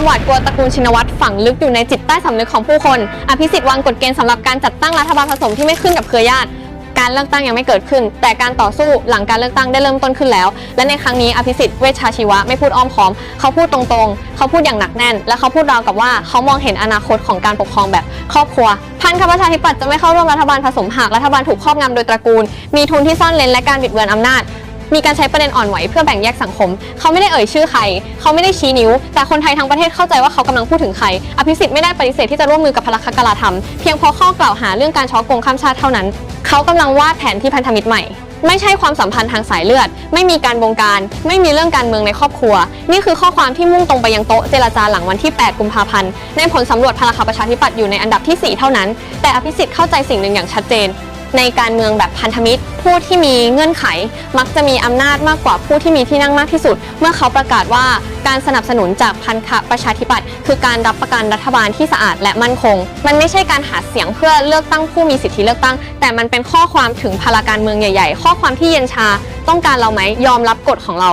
ความหวาดกลัวตระกูลชินวัตรฝังลึกอยู่ในจิตใต้สำนึกของผู้คน อภิสิทธิ์วางกฎเกณฑ์สำหรับการจัดตั้งรัฐบาลผสมที่ไม่ขึ้นกับเครือญาติ การเลือกตั้งยังไม่เกิดขึ้น แต่การต่อสู้หลังการเลือกตั้งได้เริ่มต้นขึ้นแล้ว และในครั้งนี้อภิสิทธิ์เวชชาชีวะไม่พูดอ้อมค้อม เขาพูดตรงๆ เขาพูดอย่างหนักแน่น และเขาพูดราวกับว่าเขามองเห็นอนาคตของการปกครองแบบครอบครัว พันธประชาธิปัตย์จะไม่เข้าร่วมรัฐบาลผสมหากรัฐบาลถูกครอบงำโดยตระกูล มีทุนที่ซ่อนเลนและการบิดเบือนอำนาจ มีการใช้ประเด็นอ่อนไหวเพื่อแบ่งแยกสังคม เขาไม่ได้เอ่ยชื่อใคร เขาไม่ได้ชี้นิ้ว แต่คนไทยทั้งประเทศเข้าใจว่าเขากำลังพูดถึงใคร อภิสิทธิ์ไม่ได้ปฏิเสธที่จะร่วมมือกับพลักกลาธรรม เพียงเพราะข้อกล่าวหาเรื่องการช้อโกงข้ามชาติเท่านั้น เขากำลังวาดแผนที่พันธมิตรใหม่ไม่ใช่ความสัมพันธ์ทางสายเลือด ไม่มีการบงการ ไม่มีเรื่องการเมืองในครอบครัว นี่คือข้อความที่มุ่งตรงไปยังโต๊ะเจรจาหลังวันที่ 8 กุมภาพันธ์ ในผลสำรวจพลังประชาธิปัตย์อยู่ในอันดับที่ 4 เท่านั้น แต่อภิสิทธิ์เข้าใจสิ่งหนึ่งอย่างชัดเจน ในการเมืองแบบพันธมิตร ผู้ที่มีเงื่อนไข มักจะมีอำนาจมากกว่าผู้ที่มีที่นั่งมากที่สุด เมื่อเขาประกาศว่าการสนับสนุนจากพันธประชาธิปัตย์คือการรับประกันรัฐบาลที่สะอาดและมั่นคง มันไม่ใช่การหาเสียงเพื่อเลือกตั้งผู้มีสิทธิเลือกตั้ง แต่มันเป็นข้อความถึงพลาการเมืองใหญ่ ๆ ข้อความที่เย็นชา ต้องการเราไหมยอมรับกฎของเรา